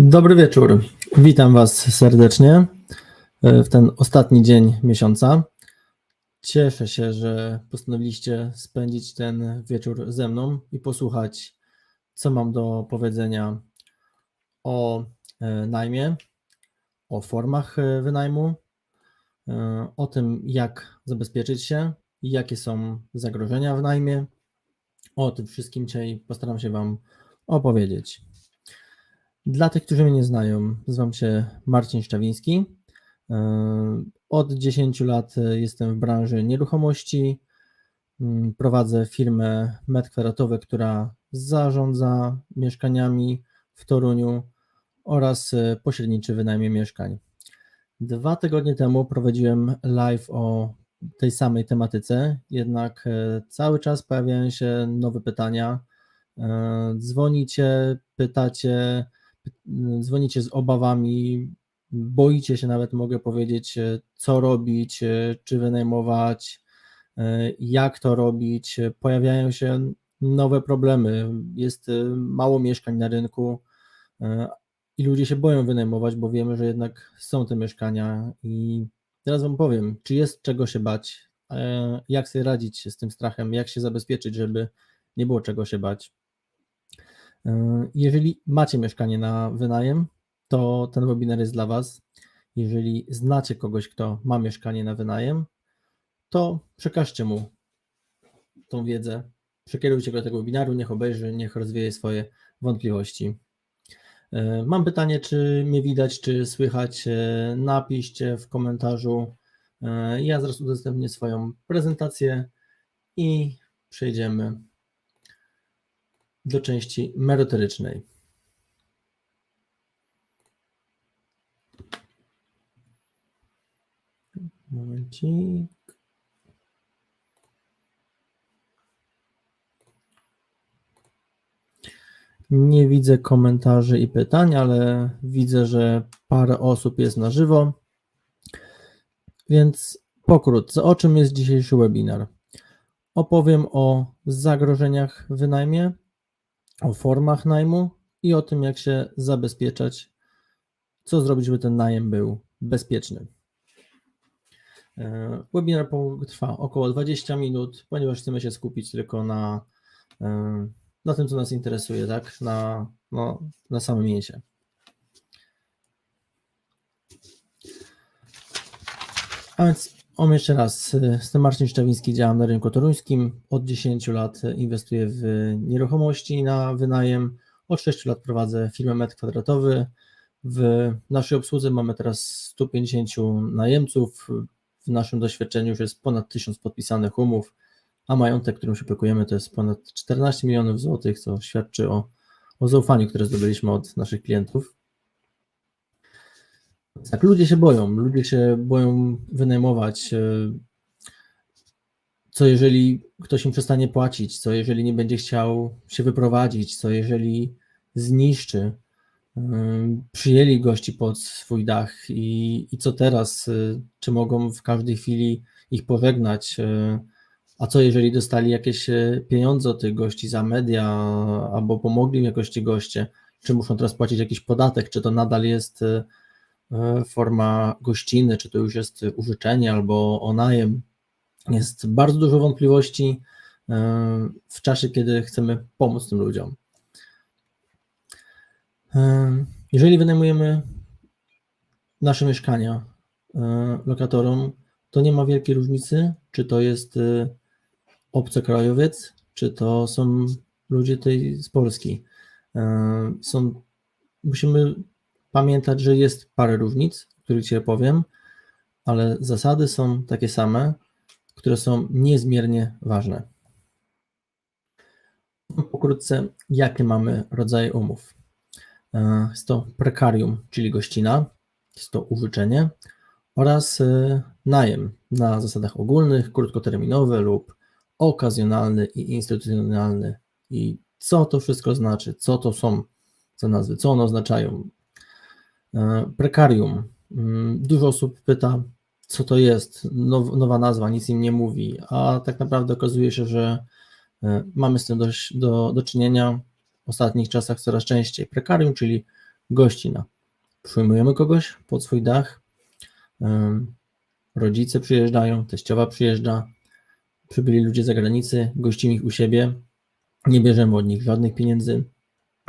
Dobry wieczór. Witam Was serdecznie e, w ten ostatni dzień miesiąca. Cieszę się, że postanowiliście spędzić ten wieczór ze mną i posłuchać, co mam do powiedzenia o e, najmie, o formach e, wynajmu, o tym, jak zabezpieczyć się i jakie są zagrożenia w najmie. O tym wszystkim dzisiaj postaram się Wam opowiedzieć. Dla tych, którzy mnie nie znają, nazywam się Marcin Szczawiński. E, od 10 lat jestem w branży nieruchomości. Mm, prowadzę firmę Met Kwadratowe, która zarządza mieszkaniami w Toruniu oraz pośredniczy wynajmie mieszkań. Dwa tygodnie temu prowadziłem live o tej samej tematyce, jednak e, cały czas pojawiają się nowe pytania. E, dzwonicie, pytacie, dzwonicie z obawami, boicie się nawet, mogę powiedzieć, e, co robić, e, czy wynajmować, e, jak to robić. Pojawiają się nowe problemy. Jest mało mieszkań na rynku i ludzie się boją wynajmować, bo wiemy, że jednak są te mieszkania. I teraz Wam powiem, czy jest czego się bać, jak sobie radzić z tym strachem, jak się zabezpieczyć, żeby nie było czego się bać. E, jeżeli macie mieszkanie na wynajem, to ten webinar jest dla Was. Jeżeli znacie kogoś, kto ma mieszkanie na wynajem, to przekażcie mu tą wiedzę, przekierujcie go do tego webinaru, niech obejrzy, niech rozwieje swoje wątpliwości. E, mam pytanie, czy mnie widać, czy słychać? E, napiszcie w komentarzu. Ja zaraz udostępnię swoją prezentację i przejdziemy do części merytorycznej. Momencik. Nie widzę komentarzy i pytań, ale widzę, że parę osób jest na żywo. Więc pokrótce, o czym jest dzisiejszy webinar? Opowiem o zagrożeniach w wynajmie, o formach najmu i o tym, jak się zabezpieczać, co zrobić, żeby ten najem był bezpieczny. E, webinar trwa około 20 minut, ponieważ chcemy się skupić tylko na, e, na tym, co nas interesuje, tak? na, no, na samym mięsie. A więc o jeszcze raz, jestem Marcin Szczawiński, działam na rynku toruńskim. Od 10 lat inwestuję w nieruchomości na wynajem. Od 6 lat prowadzę firmę Metr Kwadratowy. W naszej obsłudze mamy teraz 150 najemców. W naszym doświadczeniu już jest ponad 1000 podpisanych umów, a majątek, którym się opiekujemy, to jest ponad 14 milionów złotych, co świadczy o, o zaufaniu, które zdobyliśmy od naszych klientów. Tak, ludzie się boją, ludzie się boją wynajmować. E, co jeżeli ktoś im przestanie płacić, co jeżeli nie będzie chciał się wyprowadzić, co jeżeli zniszczy. E, przyjęli gości pod swój dach i, i co teraz? E, czy mogą w każdej chwili ich pożegnać? A co jeżeli dostali jakieś pieniądze od tych gości za media albo pomogli im jakoś ci goście? Czy muszą teraz płacić jakiś podatek? Czy to nadal jest forma gościny, czy to już jest użyczenie albo o najem. Jest bardzo dużo wątpliwości e, w czasie, kiedy chcemy pomóc tym ludziom. E, jeżeli wynajmujemy nasze mieszkania lokatorom, to nie ma wielkiej różnicy, czy to jest obcokrajowiec, czy to są ludzie tej z Polski. Są, musimy pamiętać, że jest parę różnic, o których Ci powiem, ale zasady są takie same, które są niezmiernie ważne. Pokrótce, jakie mamy rodzaje umów? E, jest to prekarium, czyli gościna, jest to użyczenie oraz e, najem na zasadach ogólnych, krótkoterminowy lub okazjonalny i instytucjonalny. I co to wszystko znaczy? Co to są za nazwy? Co one oznaczają? E, prekarium. Mm, dużo osób pyta, co to jest, now, nowa nazwa, nic im nie mówi, a tak naprawdę okazuje się, że e, mamy z tym dość do, do czynienia w ostatnich czasach coraz częściej. Prekarium, czyli gościna. Przyjmujemy kogoś pod swój dach, em, rodzice przyjeżdżają, teściowa przyjeżdża, przybyli ludzie z zagranicy, gościmy ich u siebie, nie bierzemy od nich żadnych pieniędzy,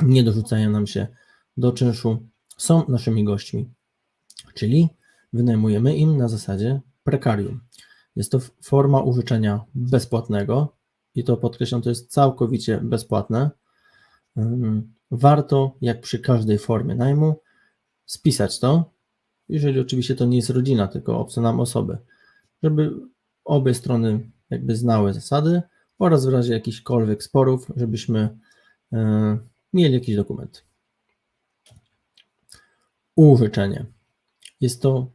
nie dorzucają nam się do czynszu, są naszymi gośćmi, czyli wynajmujemy im na zasadzie prekarium. Jest to forma użyczenia bezpłatnego i to podkreślam, to jest całkowicie bezpłatne. Warto, jak przy każdej formie najmu, spisać to, jeżeli oczywiście to nie jest rodzina, tylko obce nam osoby, żeby obie strony jakby znały zasady oraz w razie jakichkolwiek sporów, żebyśmy e, mieli jakiś dokument. Użyczenie. Jest to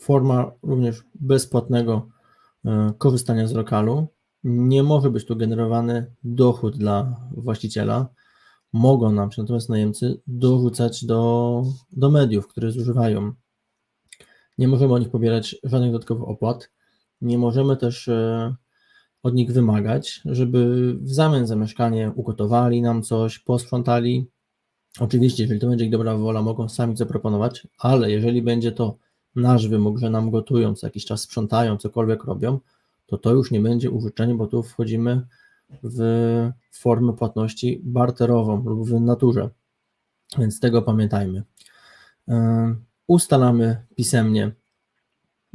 forma również bezpłatnego e, korzystania z lokalu. Nie może być tu generowany dochód dla właściciela. Mogą nam się natomiast najemcy dorzucać do, do mediów, które zużywają. Nie możemy od nich pobierać żadnych dodatkowych opłat. Nie możemy też e, od nich wymagać, żeby w zamian za mieszkanie ugotowali nam coś, posprzątali. Oczywiście, jeżeli to będzie ich dobra wola, mogą sami zaproponować, ale jeżeli będzie to nasz wymóg, że nam gotują, co jakiś czas sprzątają, cokolwiek robią, to to już nie będzie użyczenie, bo tu wchodzimy w formę płatności barterową lub w naturze. Więc tego pamiętajmy. Ustalamy pisemnie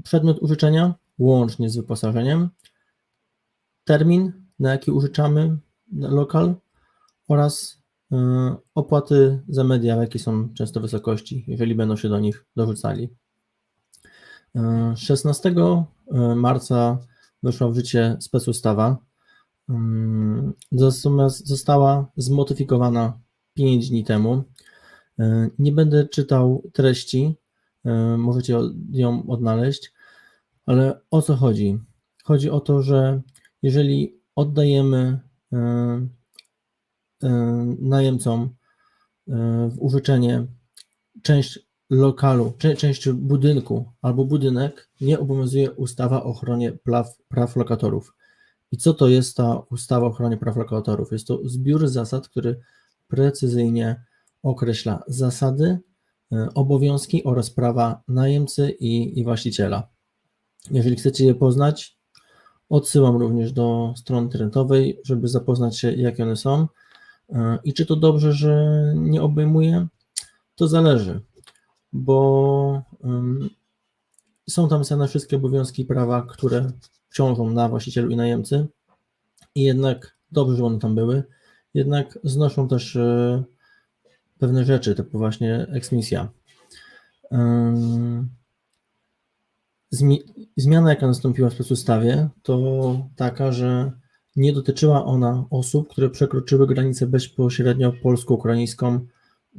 przedmiot użyczenia łącznie z wyposażeniem, termin, na jaki użyczamy lokal oraz opłaty za media, jakie są często wysokości, jeżeli będą się do nich dorzucali. Y, 16 marca weszła w życie specustawa, natomiast została zmodyfikowana 5 dni temu. Nie będę czytał treści, możecie ją odnaleźć, ale o co chodzi? Chodzi o to, że jeżeli oddajemy e, e, najemcom e, w użyczenie część lokalu, część budynku albo budynek, nie obowiązuje ustawa o ochronie praw, praw lokatorów. I co to jest ta ustawa o ochronie praw lokatorów? Jest to zbiór zasad, który precyzyjnie określa zasady, e, obowiązki oraz prawa najemcy i, i właściciela. Jeżeli chcecie je poznać, odsyłam również do strony internetowej, żeby zapoznać się, jakie one są. E, I czy to dobrze, że nie obejmuje? To zależy, bo są tam zapisane wszystkie obowiązki prawa, które ciążą na właścicielu i najemcy, i jednak dobrze, że one tam były, jednak znoszą też e, pewne rzeczy, typu właśnie eksmisja. Zmiana, jaka nastąpiła w specustawie, to taka, że nie dotyczyła ona osób, które przekroczyły granicę bezpośrednio polsko-ukraińską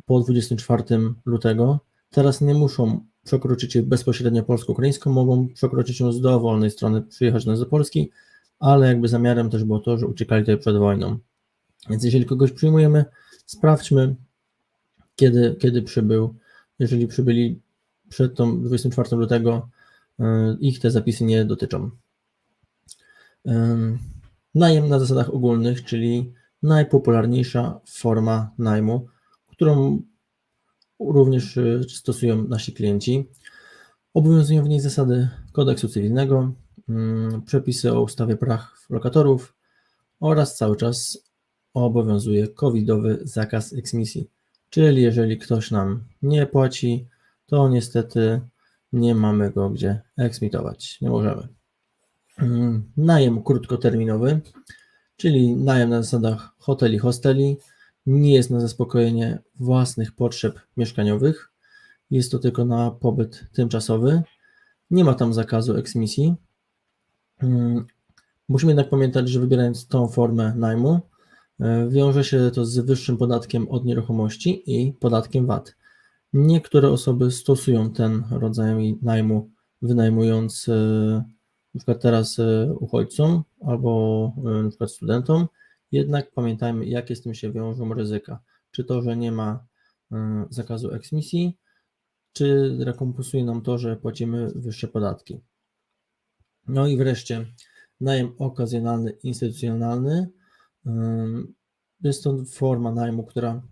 po 24 lutego. Teraz nie muszą przekroczyć jej bezpośrednio polsko-ukraińską, mogą przekroczyć ją z dowolnej strony, przyjechać do Polski, ale jakby zamiarem też było to, że uciekali tutaj przed wojną. Więc jeżeli kogoś przyjmujemy, sprawdźmy, kiedy, kiedy przybył. Jeżeli przybyli przed tą 24 lutego, ich te zapisy nie dotyczą. Najem na zasadach ogólnych, czyli najpopularniejsza forma najmu, którą również y, stosują nasi klienci. Obowiązują w niej zasady kodeksu cywilnego, ym, przepisy o ustawie praw lokatorów oraz cały czas obowiązuje covidowy zakaz eksmisji. Czyli jeżeli ktoś nam nie płaci, to niestety nie mamy go gdzie eksmitować. Nie możemy. Mm, Najem krótkoterminowy, czyli najem na zasadach hoteli, hosteli, nie jest na zaspokojenie własnych potrzeb mieszkaniowych. Jest to tylko na pobyt tymczasowy. Nie ma tam zakazu eksmisji. Mm, Musimy jednak pamiętać, że wybierając tą formę najmu, e, wiąże się to z wyższym podatkiem od nieruchomości i podatkiem VAT. Niektóre osoby stosują ten rodzaj najmu, wynajmując e, na przykład teraz e, uchodźcom albo e, na przykład studentom, jednak pamiętajmy, jakie z tym się wiążą ryzyka. Czy to, że nie ma e, zakazu eksmisji, czy rekompensuje nam to, że płacimy wyższe podatki. No i wreszcie najem okazjonalny, instytucjonalny. Jest to forma najmu, która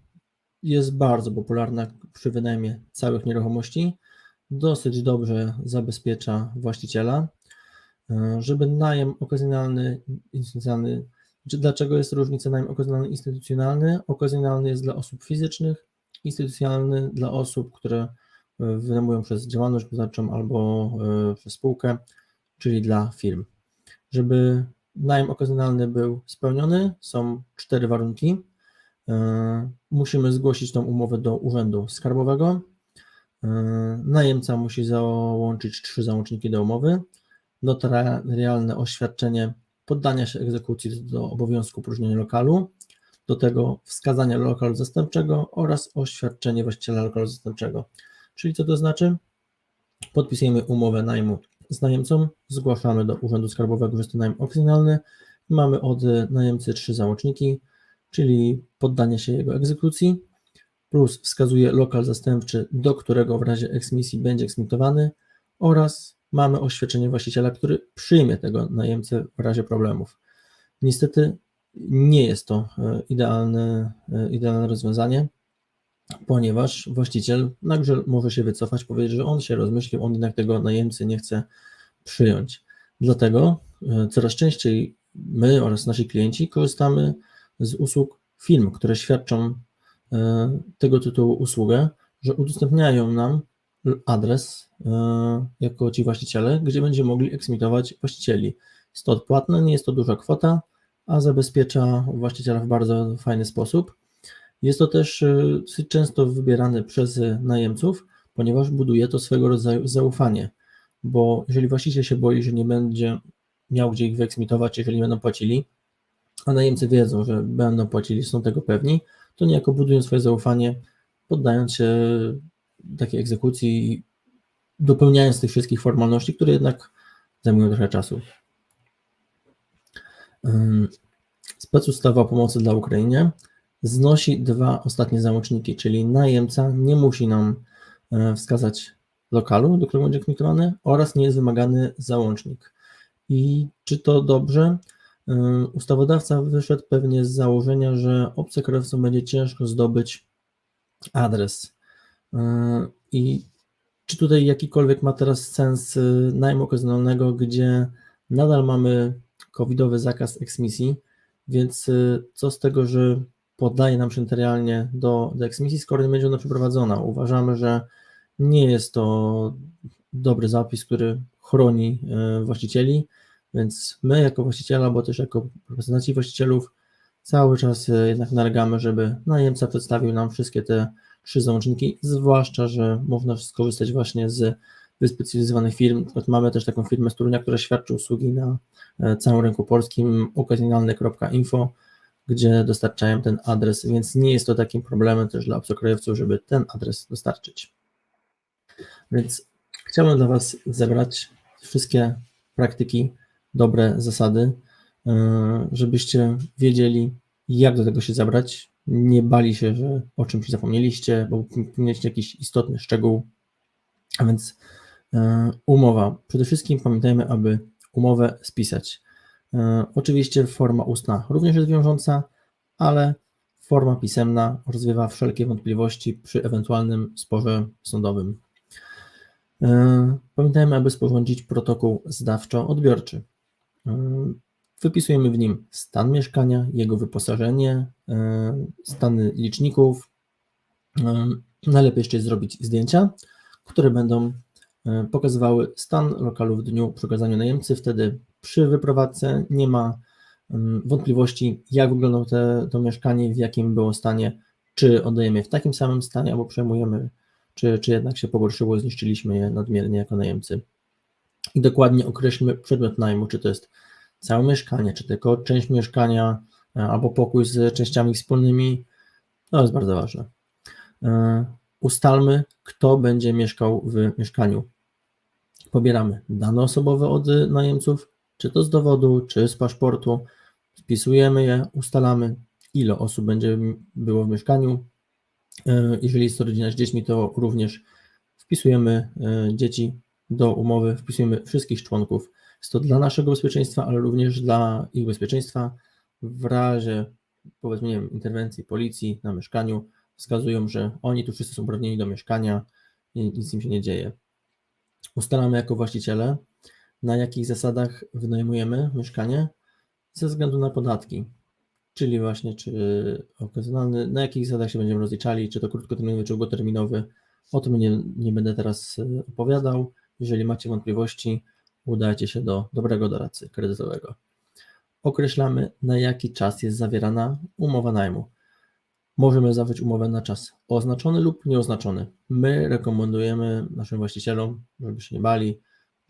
jest bardzo popularna przy wynajmie całych nieruchomości. Dosyć dobrze zabezpiecza właściciela, żeby najem okazjonalny, instytucjonalny. Czy dlaczego jest różnica najem okazjonalny instytucjonalny? Okazjonalny jest dla osób fizycznych, instytucjonalny dla osób, które e, wynajmują przez działalność gospodarczą albo e, przez spółkę, czyli dla firm. Żeby najem okazjonalny był spełniony, są cztery warunki. E, musimy zgłosić tą umowę do Urzędu Skarbowego. E, najemca musi załączyć trzy załączniki do umowy, notarialne oświadczenie poddania się egzekucji do obowiązku próżnienia lokalu, do tego wskazania lokalu zastępczego oraz oświadczenie właściciela lokalu zastępczego. Czyli co to znaczy? Podpisujemy umowę najmu z najemcą, zgłaszamy do Urzędu Skarbowego, że jest to najem okazjonalny, mamy od najemcy trzy załączniki, czyli poddanie się jego egzekucji, plus wskazuje lokal zastępczy, do którego w razie eksmisji będzie eksmitowany oraz mamy oświadczenie właściciela, który przyjmie tego najemcę w razie problemów. Niestety nie jest to e, idealne, e, idealne rozwiązanie, ponieważ właściciel nagle może się wycofać, powiedzieć, że on się rozmyślił, on jednak tego najemcy nie chce przyjąć. Dlatego e, coraz częściej my oraz nasi klienci korzystamy z usług firm, które świadczą tego tytułu usługę, że udostępniają nam adres e, jako ci właściciele, gdzie będziemy mogli eksmitować właścicieli. Jest to odpłatne, nie jest to duża kwota, a zabezpiecza właściciela w bardzo fajny sposób. Jest to też e, dosyć często wybierane przez najemców, ponieważ buduje to swego rodzaju zaufanie, bo jeżeli właściciel się boi, że nie będzie miał gdzie ich wyeksmitować, jeżeli będą płacili, a najemcy wiedzą, że będą płacili, są tego pewni, to niejako budują swoje zaufanie, poddając się takiej egzekucji dopełniając tych wszystkich formalności, które jednak zajmują trochę czasu. Specustawa o pomocy dla Ukrainie znosi dwa ostatnie załączniki, czyli najemca nie musi nam e, wskazać lokalu, do którego będzie kmitowany oraz nie jest wymagany załącznik. I czy to dobrze? Ustawodawca wyszedł pewnie z założenia, że obcokrajowcom będzie ciężko zdobyć adres. I czy tutaj jakikolwiek ma teraz sens y, najmu okazjonalnego, gdzie nadal mamy covidowy zakaz eksmisji, więc y, co z tego, że podaje nam się notarialnie do, do eksmisji, skoro nie będzie ona przeprowadzona. Uważamy, że nie jest to dobry zapis, który chroni y, właścicieli, więc my jako właściciele, bo też jako reprezentanci właścicielów cały czas e, jednak nalegamy, żeby najemca przedstawił nam wszystkie te trzy załączniki, zwłaszcza, że można skorzystać właśnie z wyspecjalizowanych firm. Mamy też taką firmę z Torunia, która świadczy usługi na e, całym rynku polskim, okazjonalny.info, gdzie dostarczają ten adres, więc nie jest to takim problemem też dla obcokrajowców, żeby ten adres dostarczyć. Więc chciałbym dla Was zebrać wszystkie praktyki dobre zasady, żebyście wiedzieli, jak do tego się zabrać. Nie bali się, że o czymś zapomnieliście, bo mieliście jakiś istotny szczegół. A więc e, umowa. Przede wszystkim pamiętajmy, aby umowę spisać. E, oczywiście forma ustna również jest wiążąca, ale forma pisemna rozwiewa wszelkie wątpliwości przy ewentualnym sporze sądowym. Pamiętajmy, aby sporządzić protokół zdawczo-odbiorczy. Wypisujemy w nim stan mieszkania, jego wyposażenie, e, stany liczników. E, najlepiej jeszcze zrobić zdjęcia, które będą e, pokazywały stan lokalu w dniu przekazania najemcy. Wtedy przy wyprowadzce nie ma wątpliwości, jak wyglądało te, to mieszkanie, w jakim było stanie, czy oddajemy w takim samym stanie, albo przejmujemy, czy, czy jednak się pogorszyło, zniszczyliśmy je nadmiernie jako najemcy i dokładnie określmy przedmiot najmu, czy to jest całe mieszkanie, czy tylko część mieszkania, e, albo pokój z częściami wspólnymi. To jest bardzo ważne. E, ustalmy, kto będzie mieszkał w mieszkaniu. Pobieramy dane osobowe od najemców, czy to z dowodu, czy z paszportu. Wpisujemy je, ustalamy, ile osób będzie było w mieszkaniu. E, jeżeli jest to rodzina z dziećmi, to również wpisujemy dzieci do umowy wpisujemy wszystkich członków. Jest to dla naszego bezpieczeństwa, ale również dla ich bezpieczeństwa w razie powiedzmy nie wiem, interwencji policji na mieszkaniu, wskazują, że oni tu wszyscy są uprawnieni do mieszkania i nic im się nie dzieje. Ustalamy jako właściciele, na jakich zasadach wynajmujemy mieszkanie ze względu na podatki, czyli właśnie czy okazjonalny, na jakich zasadach się będziemy rozliczali, czy to krótkoterminowy, czy długoterminowy. O tym nie, nie będę teraz e, opowiadał. Jeżeli macie wątpliwości, udajcie się do dobrego doradcy kredytowego. Określamy, na jaki czas jest zawierana umowa najmu. Możemy zawrzeć umowę na czas oznaczony lub nieoznaczony. My rekomendujemy naszym właścicielom, żeby się nie bali,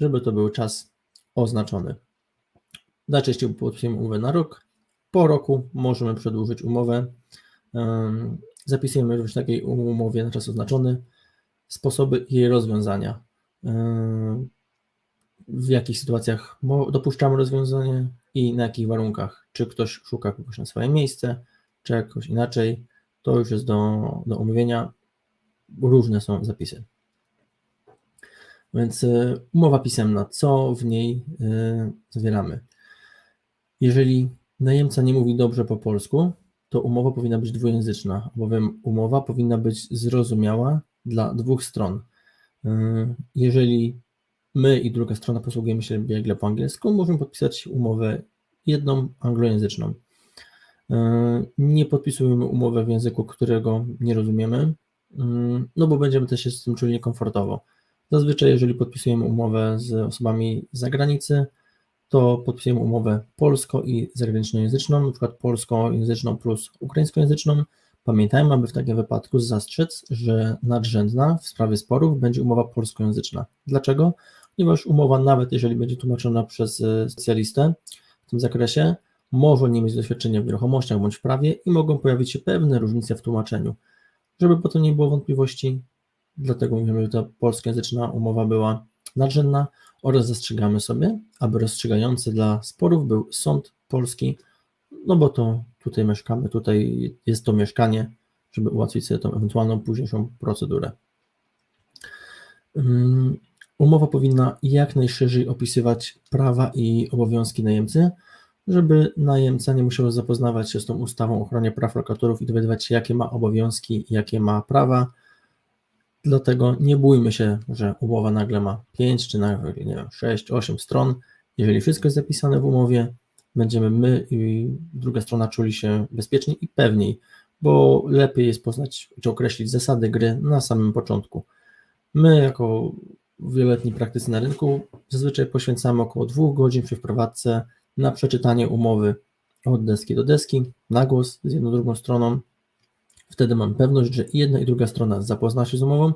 żeby to był czas oznaczony. Najczęściej podpisujemy umowę na rok. Po roku możemy przedłużyć umowę. Zapisujemy również w takiej umowie na czas oznaczony sposoby jej rozwiązania. W jakich sytuacjach dopuszczamy rozwiązanie i na jakich warunkach. Czy ktoś szuka kogoś na swoje miejsce, czy jakoś inaczej. To już jest do, do omówienia. Różne są zapisy. Więc y, umowa pisemna, co w niej y, zawieramy? Jeżeli najemca nie mówi dobrze po polsku, to umowa powinna być dwujęzyczna, bowiem umowa powinna być zrozumiała dla dwóch stron. Y, Jeżeli my i druga strona posługujemy się biegle po angielsku, możemy podpisać umowę jedną anglojęzyczną. Y, Nie podpisujemy umowy w języku, którego nie rozumiemy, y, no bo będziemy też się z tym czuli niekomfortowo. Zazwyczaj, jeżeli podpisujemy umowę z osobami z zagranicy, to podpisujemy umowę polsko i zagranicznojęzyczną, na przykład polskojęzyczną plus ukraińskojęzyczną. Pamiętajmy, aby w takim wypadku zastrzec, że nadrzędna w sprawie sporów będzie umowa polskojęzyczna. Dlaczego? Ponieważ umowa, nawet jeżeli będzie tłumaczona przez e, specjalistę w tym zakresie, może nie mieć doświadczenia w nieruchomościach bądź w prawie i mogą pojawić się pewne różnice w tłumaczeniu. Żeby potem nie było wątpliwości, dlatego mówimy, że ta polskojęzyczna umowa była nadrzędna oraz zastrzegamy sobie, aby rozstrzygający dla sporów był sąd polski, no bo to tutaj mieszkamy, tutaj jest to mieszkanie, żeby ułatwić sobie tą ewentualną późniejszą procedurę. Umowa powinna jak najszerzej opisywać prawa i obowiązki najemcy, żeby najemca nie musiał zapoznawać się z tą ustawą o ochronie praw lokatorów i dowiadywać się, jakie ma obowiązki, jakie ma prawa. Dlatego nie bójmy się, że umowa nagle ma 5 czy nawet, nie wiem, 6, 8 stron. Jeżeli wszystko jest zapisane w umowie, będziemy my i druga strona czuli się bezpieczniej i pewniej, bo lepiej jest poznać czy określić zasady gry na samym początku. My, jako wieloletni praktycy na rynku, zazwyczaj poświęcamy około dwóch godzin przy wprowadzce na przeczytanie umowy od deski do deski, na głos z jedną drugą stroną. Wtedy mam pewność, że jedna i druga strona zapozna się z umową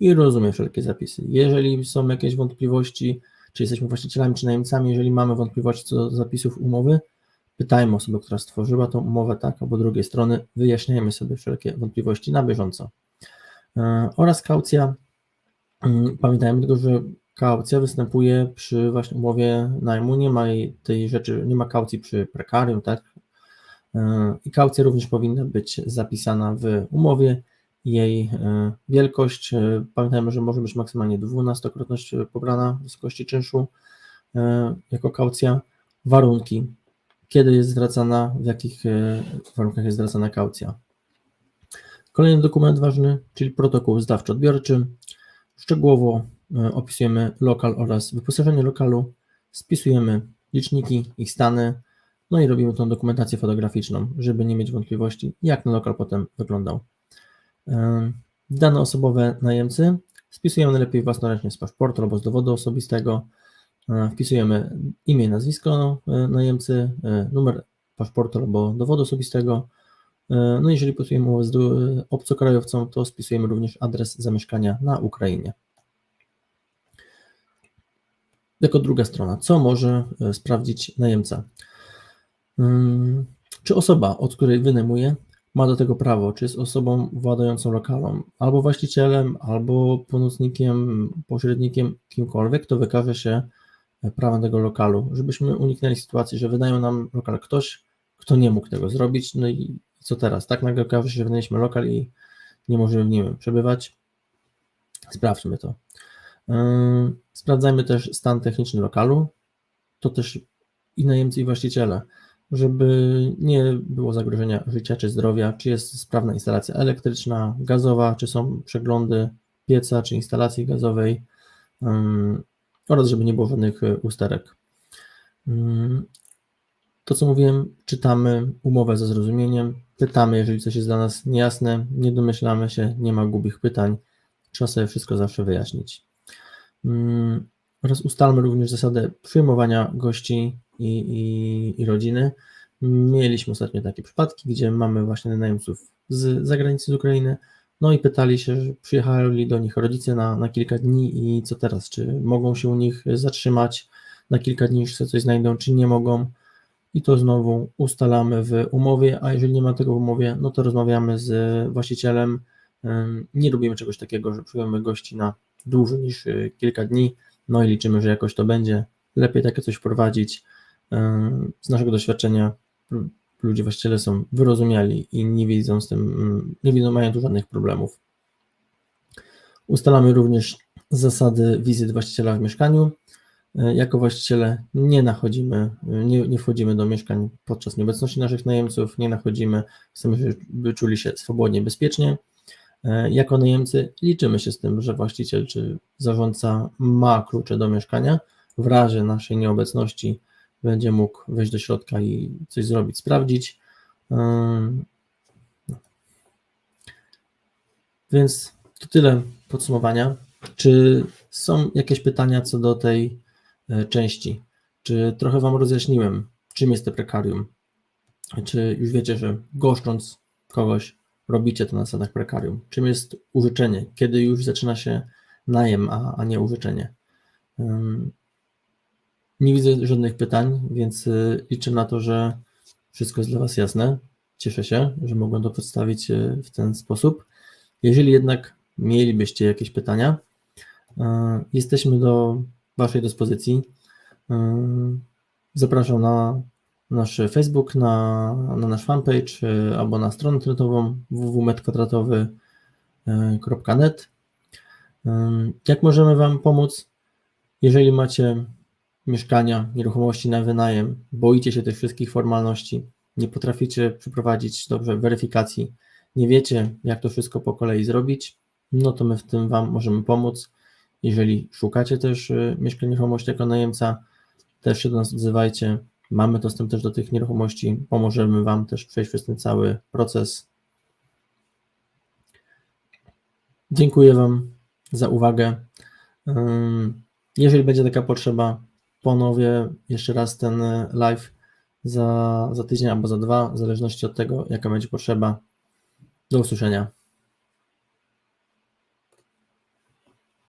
i rozumie wszelkie zapisy. Jeżeli są jakieś wątpliwości, czy jesteśmy właścicielami, czy najemcami, jeżeli mamy wątpliwości co do zapisów umowy, pytajmy osobę, która stworzyła tą umowę, tak, albo drugiej strony, wyjaśniajmy sobie wszelkie wątpliwości na bieżąco. E, Oraz kaucja. Mm, Pamiętajmy tylko, że kaucja występuje przy właśnie umowie najmu, nie ma tej rzeczy, nie ma kaucji przy prekarium, tak? E, I kaucja również powinna być zapisana w umowie. Jej e, wielkość, e, pamiętajmy, że może być maksymalnie 12-krotność pobrana wysokości czynszu e, jako kaucja. Warunki, kiedy jest zwracana, w jakich warunkach jest zwracana kaucja. Kolejny dokument ważny, czyli protokół zdawczo-odbiorczy. Szczegółowo e, opisujemy lokal oraz wyposażenie lokalu, spisujemy liczniki, ich stany, no i robimy tą dokumentację fotograficzną, żeby nie mieć wątpliwości, jak ten lokal potem wyglądał. E, Dane osobowe najemcy spisujemy najlepiej własnoręcznie z paszportu albo z dowodu osobistego. E, Wpisujemy imię, nazwisko najemcy, numer paszportu albo dowodu osobistego. E, No jeżeli podpisujemy umowę z du- obcokrajowcą, to spisujemy również adres zamieszkania na Ukrainie. Jako druga strona, co może e, sprawdzić najemca? Ym, Czy osoba, od której wynajmuje, ma do tego prawo, czy jest osobą władającą lokalą, albo właścicielem, albo pomocnikiem, pośrednikiem, kimkolwiek, kto wykaże się e, prawem tego lokalu, żebyśmy uniknęli sytuacji, że wydają nam lokal ktoś, kto nie mógł tego zrobić, no i co teraz? Tak nagle okaże się, że wynajęliśmy lokal i nie możemy w nim przebywać. Sprawdźmy to. Sprawdzajmy też stan techniczny lokalu. To też i najemcy, i właściciele. żeby nie było zagrożenia życia czy zdrowia, czy jest sprawna instalacja elektryczna, gazowa, czy są przeglądy pieca czy instalacji gazowej oraz żeby nie było żadnych y, usterek. To, co mówiłem, czytamy umowę ze zrozumieniem, pytamy, jeżeli coś jest dla nas niejasne, nie domyślamy się, nie ma głupich pytań, trzeba sobie wszystko zawsze wyjaśnić. Ym, Oraz ustalmy również zasadę przyjmowania gości i, i, i rodziny. Mieliśmy ostatnio takie przypadki, gdzie mamy właśnie najemców z zagranicy, z Ukrainy, no i pytali się, że przyjechali do nich rodzice na, na kilka dni i co teraz, czy mogą się u nich zatrzymać na kilka dni, już coś znajdą, czy nie mogą. I to znowu ustalamy w umowie, a jeżeli nie ma tego w umowie, no to rozmawiamy z właścicielem. Nie robimy czegoś takiego, że przyjmujemy gości na dłużej niż y, kilka dni, no i liczymy, że jakoś to będzie. Lepiej takie coś wprowadzić. Z naszego doświadczenia ludzie właściciele są wyrozumiali i nie widzą z tym, ym, nie widzą, mają tu żadnych problemów. Ustalamy również zasady wizyt właściciela w mieszkaniu. Y, Jako właściciele nie nachodzimy, y, nie, nie wchodzimy do mieszkań podczas nieobecności naszych najemców, nie nachodzimy, chcemy, żeby czuli się swobodnie, bezpiecznie. E, Jako najemcy liczymy się z tym, że właściciel czy zarządca ma klucze do mieszkania. W razie naszej nieobecności będzie mógł wejść do środka i coś zrobić, sprawdzić. No. Więc to tyle podsumowania. Czy są jakieś pytania co do tej e, części? Czy trochę Wam rozjaśniłem, czym jest to prekarium? Czy już wiecie, że goszcząc kogoś, robicie to na zasadach prekarium? Czym jest użyczenie? Kiedy już zaczyna się najem, a, a nie użyczenie? Nie widzę żadnych pytań, więc y, liczę na to, że wszystko jest dla Was jasne. Cieszę się, że mogłem to przedstawić y, w ten sposób. Jeżeli jednak mielibyście jakieś pytania, y, jesteśmy do Waszej dyspozycji. Y, Zapraszam na nasz Facebook, na, na nasz fanpage y, albo na stronę internetową www.metkwadratowy.net. Y, Jak możemy Wam pomóc? Jeżeli macie mieszkania, nieruchomości na wynajem, boicie się tych wszystkich formalności, nie potraficie przeprowadzić dobrze weryfikacji, nie wiecie, jak to wszystko po kolei zrobić, no to my w tym Wam możemy pomóc. Jeżeli szukacie też y, mieszkań nieruchomości jako najemca, też się do nas odzywajcie. Mamy dostęp też do tych nieruchomości, pomożemy Wam też przejść przez ten cały proces. Dziękuję Wam za uwagę. Jeżeli będzie taka potrzeba, ponowię jeszcze raz ten y, live za, za tydzień albo za dwa, w zależności od tego, jaka będzie potrzeba. Do usłyszenia.